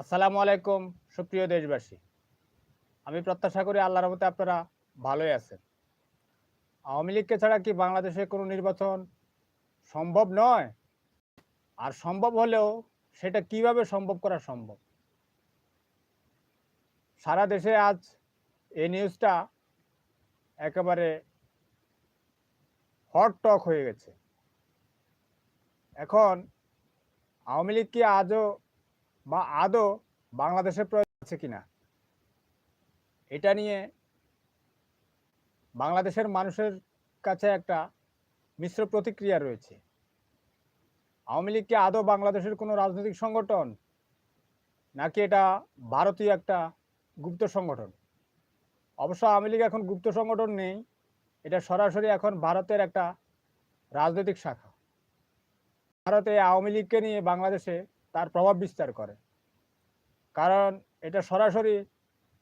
আসসালামু আলাইকুম, সুপ্রিয় দেশবাসী। আমি প্রত্যাশা করি আল্লাহর রহমতে আপনারা ভালোই আছেন। আওয়ামী লীগকে ছাড়া কি বাংলাদেশে কোনো নির্বাচন সম্ভব নয়? আর সম্ভব হলেও সেটা কীভাবে সম্ভব করা সম্ভব? সারা দেশে আজ এই নিউজটা একেবারে হট টক হয়ে গেছে। এখন আওয়ামী লীগ কি আজও বা আদৌ বাংলাদেশের প্রয়োজন আছে কিনা? এটা নিয়ে বাংলাদেশের মানুষের কাছে একটা মিশ্র প্রতিক্রিয়া রয়েছে। আওয়ামী লীগ কি আদৌ বাংলাদেশের কোনো রাজনৈতিক সংগঠন নাকি এটা ভারতীয় একটা গুপ্ত সংগঠন? অবশ্য আওয়ামী লীগ এখন গুপ্ত সংগঠন নেই, এটা সরাসরি এখন ভারতের একটা রাজনৈতিক শাখা। ভারতে আওয়ামী লীগকে নিয়ে বাংলাদেশে তার প্রভাব বিস্তার করে। কারণ এটা সরাসরি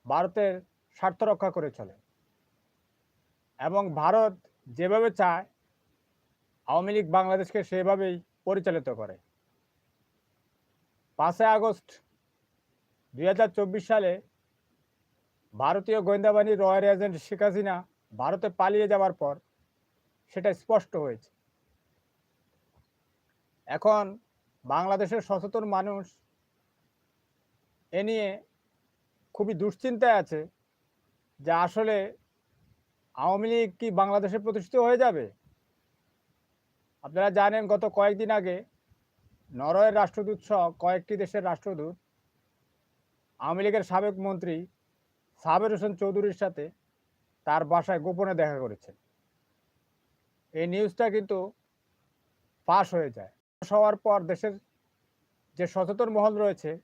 ভারতের স্বার্থ রক্ষা করে চলে। এবং ভারত যেভাবে চায়, আওয়ামী লীগ বাংলাদেশকে সেভাবেই পরিচালিত করে। পাঁচই আগস্ট দু হাজার চব্বিশ সালে ভারতীয় গোয়েন্দা রয়্যাল এজেন্ট শেখ হাসিনা ভারতে পালিয়ে যাওয়ার পর সেটা স্পষ্ট হয়েছে। এখন বাংলাদেশের সচেতন মানুষ এ নিয়ে খুবই দুশ্চিন্তায় আছে যে আসলে আওয়ামী লীগ কি বাংলাদেশে প্রতিষ্ঠিত হয়ে যাবে? আপনারা জানেন গত কয়েকদিন আগে নরওয়ের রাষ্ট্রদূত সহ কয়েকটি দেশের রাষ্ট্রদূত আওয়ামী লীগের সাবেক মন্ত্রী সাবের হোসেন চৌধুরীর সাথে তার বাসায় গোপনে দেখা করেছেন। এই নিউজটা কিন্তু ফাঁস হয়ে যায়। হওয়ার পর দেশের যে সচেতন মহল রয়েছে,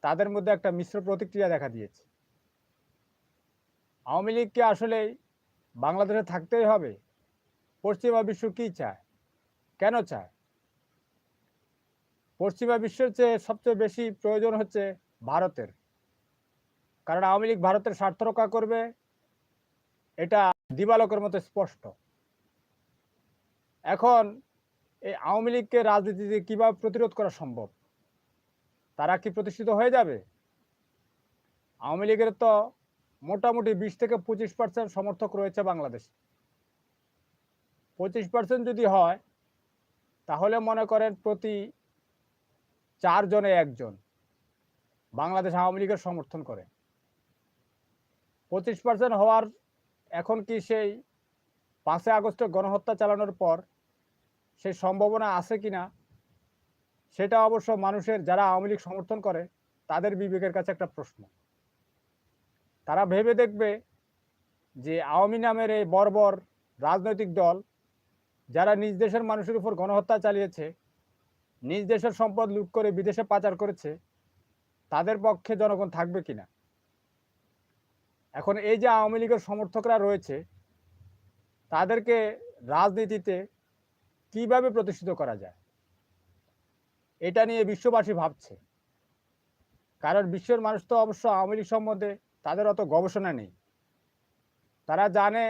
তাদের মধ্যে একটা মিশ্র প্রতিক্রিয়া দেখা দিয়েছে। আওয়ামী লীগকে আসলেই বাংলাদেশে থাকতেই হবে। পশ্চিমা বিশ্ব কি চায়? কেন চায়? পশ্চিমা বিশ্বের চেয়ে সবচেয়ে বেশি প্রয়োজন হচ্ছে ভারতের। কারণ আওয়ামী লীগ ভারতের স্বার্থ রক্ষা করবে, এটা দিবালকের মতো স্পষ্ট। এখন এই আওয়ামী লীগকে রাজনীতিতে কীভাবে প্রতিরোধ করা সম্ভব? তারা কি প্রতিষ্ঠিত হয়ে যাবে? আওয়ামী লীগের তো মোটামুটি বিশ থেকে পঁচিশ পার্সেন্ট সমর্থক রয়েছে বাংলাদেশে। পঁচিশ পার্সেন্ট যদি হয়, তাহলে মনে করেন প্রতি চারজনে একজন বাংলাদেশ আওয়ামী লীগের সমর্থন করে। পঁচিশ পার্সেন্ট হওয়ার এখন কি সেই পাঁচই আগস্টে গণহত্যা চালানোর পর সেই সম্ভাবনা আছে কি না সেটা অবশ্য মানুষের যারা আওয়ামী লীগ সমর্থন করে, তাদের বিবেকের কাছে একটা প্রশ্ন। তারা ভেবে দেখবে যে আওয়ামী নামের এই বর্বর রাজনৈতিক দল, যারা নিজ দেশের মানুষের উপর গণহত্যা চালিয়েছে, নিজ দেশের সম্পদ লুট করে বিদেশে পাচার করেছে, তাদের পক্ষে জনগণ থাকবে কিনা? এখন এই যে আওয়ামী লীগের সমর্থকরা রয়েছে, তাদেরকে রাজনীতিতে কীভাবে প্রতিষ্ঠিত করা যায়? এটা নিয়ে বিশ্ববাসী ভাবছে। কারণ বিশ্বের মানুষ তো অবশ্য আওয়ামী লীগ সম্বন্ধে তাদের অত গবেষণা নেই। তারা জানে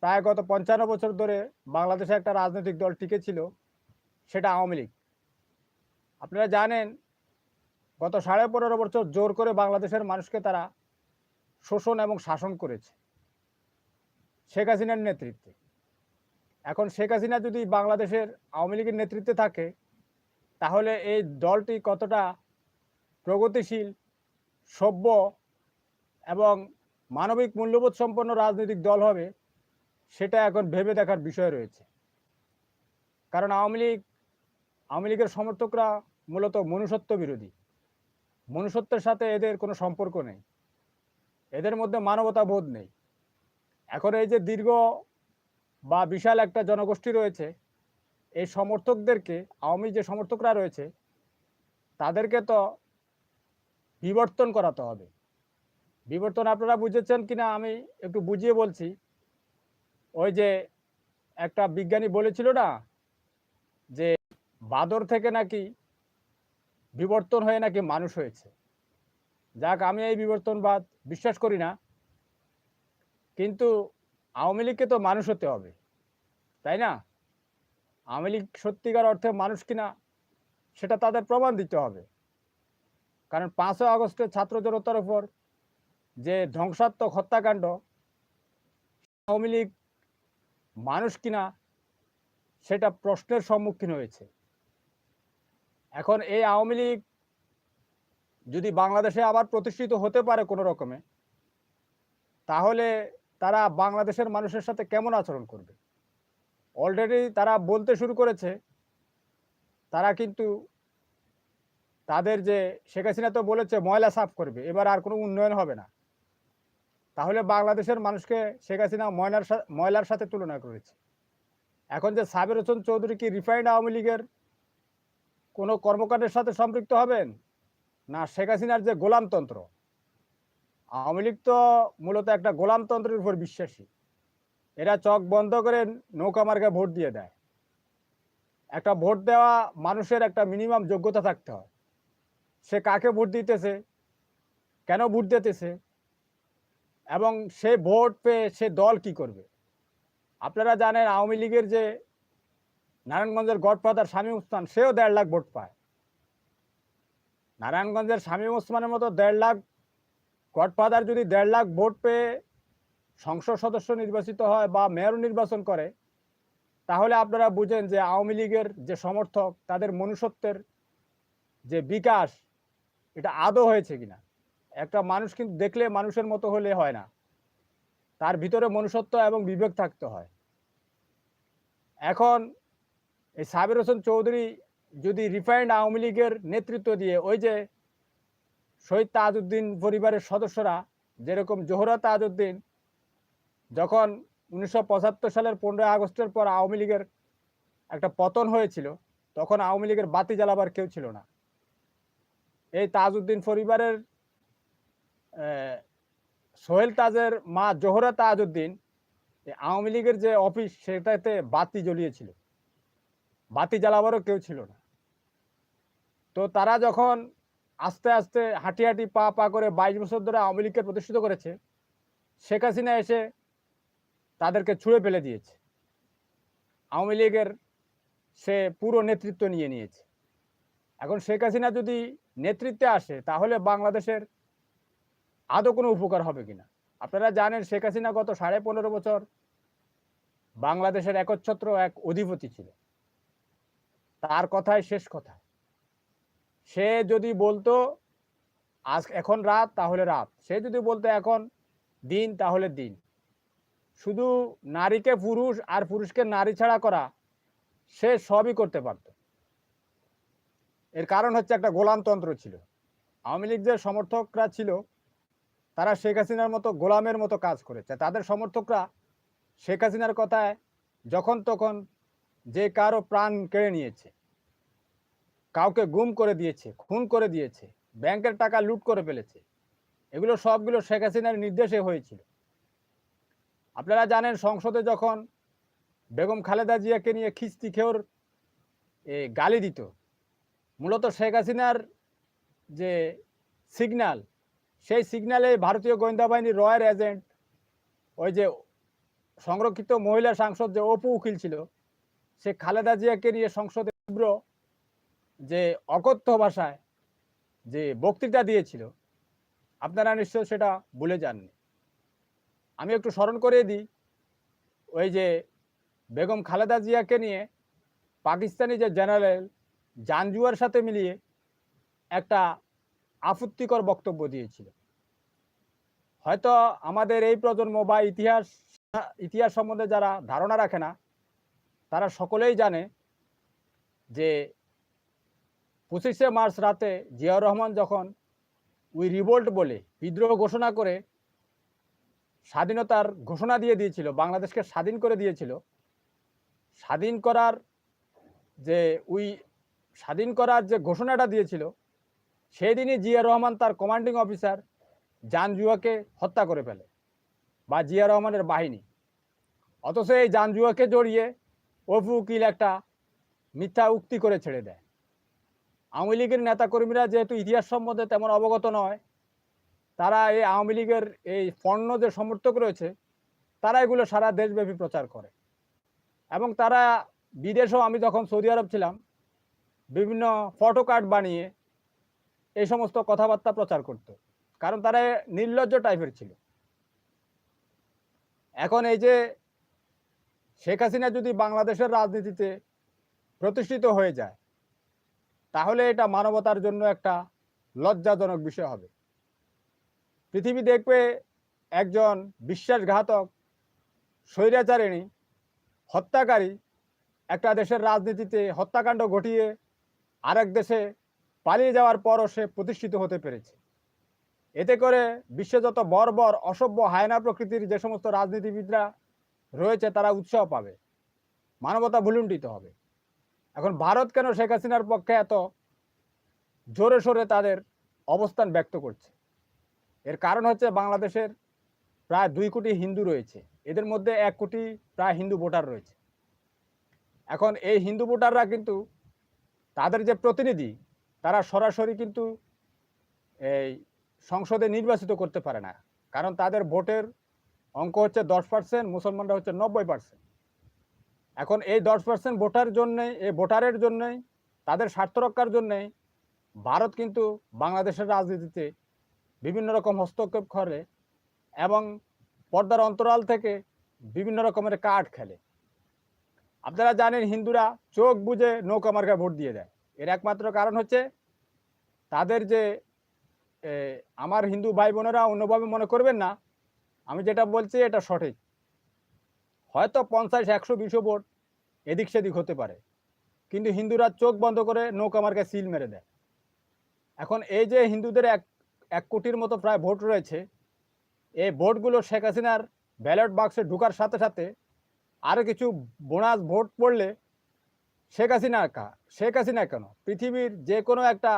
প্রায় গত পঞ্চান্ন বছর ধরে বাংলাদেশে একটা রাজনৈতিক দল টিকে ছিল সেটা আওয়ামী লীগ। আপনারা জানেন, গত সাড়ে পনেরো বছর জোর করে বাংলাদেশের মানুষকে তারা শোষণ এবং শাসন করেছে। শেখ হাসিনার নেতৃত্বে। এখন শেখ হাসিনা যদি বাংলাদেশের আওয়ামী লীগের নেতৃত্বে থাকে, তাহলে এই দলটি কতটা প্রগতিশীল, সভ্য এবং মানবিক মূল্যবোধ সম্পন্ন রাজনৈতিক দল হবে, সেটা এখন ভেবে দেখার বিষয় রয়েছে। কারণ আওয়ামী লীগ, আওয়ামী লীগের সমর্থকরা মূলত মনুষ্যত্ব বিরোধী। মনুষ্যত্বের সাথে এদের কোনো সম্পর্ক নেই। এদের মধ্যে মানবতা বোধ নেই। এখন এই যে দীর্ঘ বা বিশাল একটা জনগোষ্ঠী রয়েছে, এই সমর্থকদেরকে, আওয়ামী যে সমর্থকরা রয়েছে, তাদেরকে তো বিবর্তন করাতে হবে। বিবর্তন আপনারা বুঝেছেন কিনা আমি একটু বুঝিয়ে বলছি। ওই যে একটা বিজ্ঞানী বলেছিল না, যে বাদর থেকে নাকি বিবর্তন হয়ে নাকি মানুষ হয়েছে। যাক, আমি এই বিবর্তনবাদ বিশ্বাস করি না। কিন্তু আওয়ামী লীগকে তো মানুষ হতে হবে, তাই না? আওয়ামী লীগ সত্যিকার অর্থে মানুষ কিনা, সেটা তাদের প্রমাণ দিতে হবে। কারণ পাঁচই আগস্টে ছাত্র জনতার উপর যে ধ্বংসাত্মক হত্যাকাণ্ড, আওয়ামী লীগ মানুষ কিনা, সেটা প্রশ্নের সম্মুখীন হয়েছে। এখন এই আওয়ামী লীগ যদি বাংলাদেশে আবার প্রতিষ্ঠিত হতে পারে কোনো রকমে, তাহলে তারা বাংলাদেশের মানুষের সাথে কেমন আচরণ করবে? অলরেডি তারা বলতে শুরু করেছে, তারা কিন্তু তাদের যে শেখ হাসিনা তো বলেছে, ময়লা সাফ করবে, এবার আর কোনো উন্নয়ন হবে না। তাহলে বাংলাদেশের মানুষকে শেখ হাসিনা ময়লার সা- ময়লার সাথে তুলনা করেছে। এখন যে সাবের হোসেন চৌধুরী কি রিফাইন্ড আওয়ামী লীগের কোনো কর্মকাণ্ডের সাথে সম্পৃক্ত হবেন? না, শেখ হাসিনার যে গোলামতন্ত্র আওয়ামী লীগ তো মূলত একটা গোলামতন্ত্রের উপর বিশ্বাসী। এরা চক বন্ধ করে নৌকা মার্গে ভোট দিয়ে দেয়। একটা ভোট দেওয়া মানুষের একটা মিনিমাম যোগ্যতা থাকতে হয়। সে কাকে ভোট দিতেছে? কেন ভোট দিতেছে? এবং সে ভোট পেয়ে সে দল কি করবে? আপনারা জানেন আওয়ামী লীগের যে নারায়ণগঞ্জের গডফাদার স্বামী ওসমান সেও দেড় লাখ ভোট পায়। নারায়ণগঞ্জের স্বামী ওসমানের মতো দেড় লাখ গডফাদার যদি দেড় লাখ ভোট পেয়ে সংসদ সদস্য নির্বাচিত হয় বা মেয়র নির্বাচন করে, তাহলে আপনারা বুঝেন যে আওয়ামী লীগের যে সমর্থক, তাদের মনুষ্যত্বের যে বিকাশ, এটা আদৌ হয়েছে কিনা? একটা মানুষ কিন্তু দেখলে মানুষের মতো হলে হয় না। তার ভিতরে মনুষ্যত্ব এবং বিবেক থাকতে হয়। এখন এই সাবির হোসেন চৌধুরী যদি রিফাইন্ড আওয়ামী লীগের নেতৃত্ব দিয়ে, ওই যে শহীদ তাজউদ্দিন পরিবারের সদস্যরা যেরকম জোহরা তাজউদ্দিন যখন উনিশশো পঁচাত্তর সালের পনেরোই আগস্টের পর আওয়ামী লীগের একটা পতন হয়েছিল, তখন আওয়ামী লীগের বাতি জ্বালাবার কেউ ছিল না। এই তাজউদ্দিন পরিবারের সোহেল তাজের মা জোহরা তাজউদ্দিন আওয়ামী লীগের যে অফিস সেটাতে বাতি জ্বলিয়েছিল। বাতি জ্বালাবারও কেউ ছিল না। তো তারা যখন আস্তে আস্তে হাঁটি হাঁটি পা পা করে বাইশ বছর ধরে আওয়ামী লীগকে প্রতিষ্ঠিত করেছে, শেখ হাসিনা এসে তাদেরকে ছুঁড়ে ফেলে দিয়েছে। আওয়ামী লীগের সে পুরো নেতৃত্ব নিয়ে নিয়েছে। এখন শেখ হাসিনা যদি নেতৃত্বে আসে, তাহলে বাংলাদেশের আদৌ কোনো উপকার হবে কিনা? আপনারা জানেন শেখ হাসিনা গত সাড়ে পনেরো বছর বাংলাদেশের একচ্ছত্র এক অধিপতি ছিল তার কথাই শেষ কথা। সে যদি বলতো, আজ এখন রাত, তাহলে রাত। সে যদি বলতো, এখন দিন, তাহলে দিন। শুধু নারীকে পুরুষ আর পুরুষকে নারী ছাড়া করা, সে সবই করতে পারত। এর কারণ হচ্ছে একটা গোলামতন্ত্র ছিল। আওয়ামী লীগ যে সমর্থকরা ছিল, তারা শেখ হাসিনার মতো গোলামের মতো কাজ করেছে। তাদের সমর্থকরা শেখ হাসিনার কথায় যখন তখন যে কারও প্রাণ কেড়ে নিয়েছে। কাউকে গুম করে দিয়েছে খুন করে দিয়েছে ব্যাংকের টাকা লুট করে ফেলেছে। এগুলো সবগুলো শেখ হাসিনার নির্দেশে হয়েছিল। আপনারা জানেন সংসদে যখন বেগম খালেদা জিয়াকে নিয়ে খিস্তি এ, গালি দিত মূলত শেখ হাসিনার যে সিগনাল সেই সিগনালে ভারতীয় গোয়েন্দা বাহিনীর রয়্যাল এজেন্ট ওই যে সংরক্ষিত মহিলা সাংসদ যে অপু উকিল ছিল সে খালেদা জিয়াকে নিয়ে সংসদে তীব্র যে অকথ্য ভাষায় যে বক্তৃতা দিয়েছিল, আপনারা নিশ্চয় সেটা ভুলে যাননি। আমি একটু স্মরণ করে দিই, ওই যে বেগম খালেদা জিয়াকে নিয়ে পাকিস্তানি যে জেনারেল জানজুয়ার সাথে মিলিয়ে একটা আপত্তিকর বক্তব্য দিয়েছিল। হয়তো আমাদের এই প্রজন্ম বা ইতিহাস ইতিহাস সম্বন্ধে যারা ধারণা রাখে না, তারা সকলেই জানে যে পঁচিশে মার্চ রাতে জিয়াউর রহমান যখন উই রিভোল্ট বলে বিদ্রোহ ঘোষণা করে স্বাধীনতার ঘোষণা দিয়ে দিয়েছিল, বাংলাদেশকে স্বাধীন করে দিয়েছিল, স্বাধীন করার যে উই স্বাধীন করার যে ঘোষণাটা দিয়েছিল সেই দিনই জিয়া রহমান তার কমান্ডিং অফিসার জানজুয়াকে হত্যা করে ফেলে বা জিয়া রহমানের বাহিনী। অথচ এই জানজুয়াকে জড়িয়ে অপু উকিল একটা মিথ্যা উক্তি করে ছেড়ে দেয়। আওয়ামী লীগের নেতাকর্মীরা যেহেতু ইতিহাস সম্বন্ধে তেমন অবগত নয়, তারা এই আওয়ামী লীগের এই পণ্য যে সমর্থক রয়েছে, তারা এগুলো সারা দেশব্যাপী প্রচার করে। এবং তারা বিদেশেও আমি যখন সৌদি আরব ছিলাম, বিভিন্ন ফটো কার্ড বানিয়ে এই সমস্ত কথাবার্তা প্রচার করত, কারণ তারা নির্লজ্জ টাইপের ছিল। এখন এই যে শেখ হাসিনা যদি বাংলাদেশের রাজনীতিতে প্রতিষ্ঠিত হয়ে যায় তাহলে এটা মানবতার জন্য একটা লজ্জাজনক বিষয় হবে। পৃথিবী দেখবে একজন বিশ্বাসঘাতক, স্বৈরাচারিণী, হত্যাকারী, একটা দেশের রাজনীতিতে হত্যাকাণ্ড ঘটিয়ে আরেক দেশে পালিয়ে যাওয়ার পরও সে প্রতিষ্ঠিত হতে পেরেছে। এতে করে বিশ্বে যত বর্বর, অসভ্য, হায়না প্রকৃতির যে সমস্ত রাজনীতিবিদরা রয়েছে তারা উৎসাহ পাবে, মানবতা ভুলুণ্ঠিত হবে। এখন ভারত কেন শেখ হাসিনার পক্ষে এত জোরে সোরে তাদের অবস্থান ব্যক্ত করছে? এর কারণ হচ্ছে বাংলাদেশের প্রায় দুই কোটি হিন্দু রয়েছে। এদের মধ্যে এক কোটি প্রায় হিন্দু ভোটার রয়েছে। এখন এই হিন্দু ভোটাররা কিন্তু তাদের যে প্রতিনিধি, তারা সরাসরি কিন্তু এই সংসদে নির্বাচিত করতে পারে না। কারণ তাদের ভোটের অঙ্ক হচ্ছে দশ পার্সেন্ট, মুসলমানরা হচ্ছে নব্বই পার্সেন্ট। এখন এই দশ পার্সেন্ট ভোটার জন্যই এই ভোটারের জন্যই তাদের স্বার্থ রক্ষার জন্যই ভারত কিন্তু বাংলাদেশের রাজনীতিতে বিভিন্ন রকম হস্তক্ষেপ করে এবং পর্দার অন্তরাল থেকে বিভিন্ন রকমের কার্ড খেলে। আপনারা জানেন হিন্দুরা চোখ বুঝে নৌকা মার্কায় ভোট দিয়ে দেয়। এর একমাত্র কারণ হচ্ছে তাদের যে আমার হিন্দু ভাই বোনেরা অন্যভাবে মনে করবেন না। আমি যেটা বলছি এটা সঠিক। হয়তো পঞ্চাশ, একশো বিশো ভোট এদিক সেদিক হতে পারে। কিন্তু হিন্দুরা চোখ বন্ধ করে নৌকা মার্কায় সিল মেরে দেয়। এখন এই যে হিন্দুদের এক এক কোটির মতো প্রায় ভোট রয়েছে, এই ভোটগুলো শেখ হাসিনার ব্যালট বাক্সে ঢুকার সাথে সাথে আরও কিছু বোনাস ভোট পড়লে শেখ হাসিনা কা শেখ হাসিনা কেন? পৃথিবীর যে কোনো একটা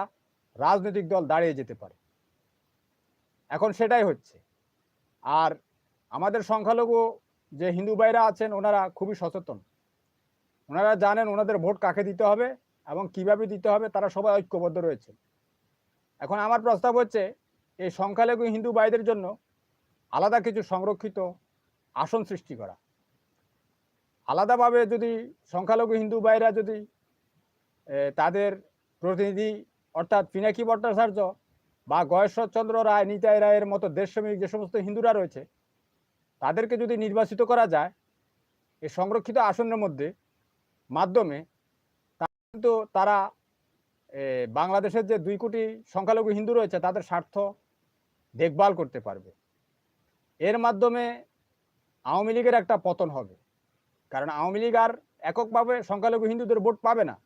রাজনৈতিক দল দাঁড়িয়ে যেতে পারে। এখন সেটাই হচ্ছে। আর আমাদের সংখ্যালঘু যে হিন্দু ভাইরা আছেন, ওনারা খুবই সচেতন। ওনারা জানেন ওনাদের ভোট কাকে দিতে হবে এবং কীভাবে দিতে হবে, তারা সবাই ঐক্যবদ্ধ রয়েছে। এখন আমার প্রস্তাব হচ্ছে, এই সংখ্যালঘু হিন্দু ভাইদের জন্য আলাদা কিছু সংরক্ষিত আসন সৃষ্টি করা। আলাদাভাবে যদি সংখ্যালঘু হিন্দু ভাইরা যদি তাদের প্রতিনিধি অর্থাৎ পিনাকি ভট্টাচার্য বা গয়েশ্বরচন্দ্র রায়, নিতাই রায়ের মতো দেশশ্রমিক যে সমস্ত হিন্দুরা রয়েছে, তাদেরকে যদি নির্বাচিত করা যায়, এই সংরক্ষিত আসনের মধ্যে মাধ্যমে কিন্তু তারা বাংলাদেশের যে দুই কোটি সংখ্যালঘু হিন্দু রয়েছে, তাদের স্বার্থ দেখভাল করতে পারবে। এর মাধ্যমে আওয়ামী লীগের একটা পতন হবে। কারণ আওয়ামী লীগ আর এককভাবে সংখ্যালঘু হিন্দুদের ভোট পাবে না।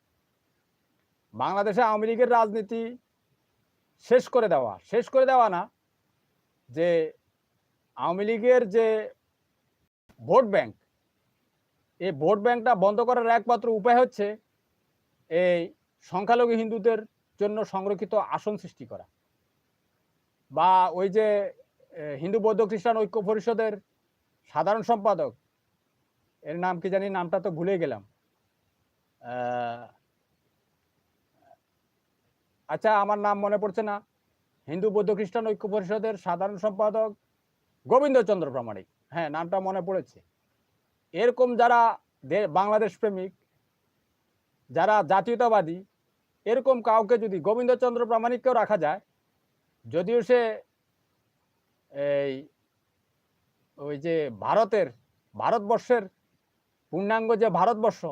বাংলাদেশে আওয়ামী লীগের রাজনীতি শেষ করে দেওয়া, শেষ করে দেওয়া না, যে আওয়ামী লীগের যে ভোট ব্যাংক এই ভোট ব্যাংকটা বন্ধ করার একমাত্র উপায় হচ্ছে এই সংখ্যালঘু হিন্দুদের জন্য সংরক্ষিত আসন সৃষ্টি করা বা ওই যে হিন্দু বৌদ্ধ খ্রিস্টান ঐক্য পরিষদের সাধারণ সম্পাদক, এর নাম কি জানি, নামটা তো ভুলে গেলাম। আচ্ছা আমার নাম মনে পড়ছে না। হিন্দু বৌদ্ধ খ্রিস্টান ঐক্য পরিষদের সাধারণ সম্পাদক গোবিন্দচন্দ্র প্রামাণিক। হ্যাঁ নামটা মনে পড়েছে। এরকম যারা বাংলাদেশ প্রেমিক, যারা জাতীয়তাবাদী, এরকম কাউকে যদি গোবিন্দচন্দ্র প্রামাণিককেও রাখা যায়, যদিও সে এই ওই যে ভারতের, ভারতবর্ষের পূর্ণাঙ্গ যে ভারতবর্ষ,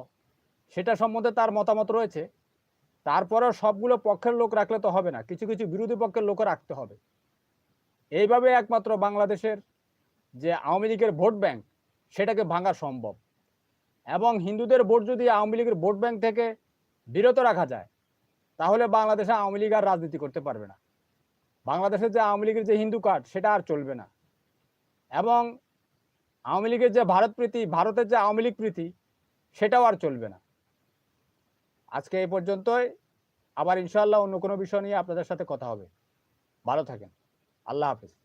সেটা সম্বন্ধে তার মতামত রয়েছে। তারপরেও সবগুলো পক্ষের লোক রাখলে তো হবে না, কিছু কিছু বিরোধী পক্ষের লোকও রাখতে হবে। এইভাবে একমাত্র বাংলাদেশের যে আওয়ামী লীগের ভোট ব্যাংক সেটাকে ভাঙা সম্ভব। এবং হিন্দুদের ভোট যদি আওয়ামী লীগের ভোট ব্যাংক থেকে বিরত রাখা যায়, তাহলে বাংলাদেশে আওয়ামী লীগ আর রাজনীতি করতে পারবে না। বাংলাদেশের যে আওয়ামী লীগের যে হিন্দু কার্ড, সেটা আর চলবে না। এবং আওয়ামী লীগের যে ভারত প্রীতি, ভারতের যে আওয়ামী লীগ প্রীতি, সেটাও আর চলবে না। আজকে এই পর্যন্তই। আবার ইনশাল্লাহ অন্য কোনো বিষয় নিয়ে আপনাদের সাথে কথা হবে। ভালো থাকেন। আল্লাহ হাফিজ।